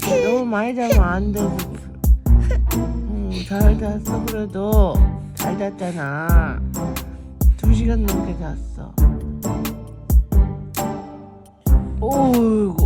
너무 많이 자면 안 돼. 응, 잘 잤어 그래도 잘 잤잖아. 두 시간 넘게 잤어. 오이고,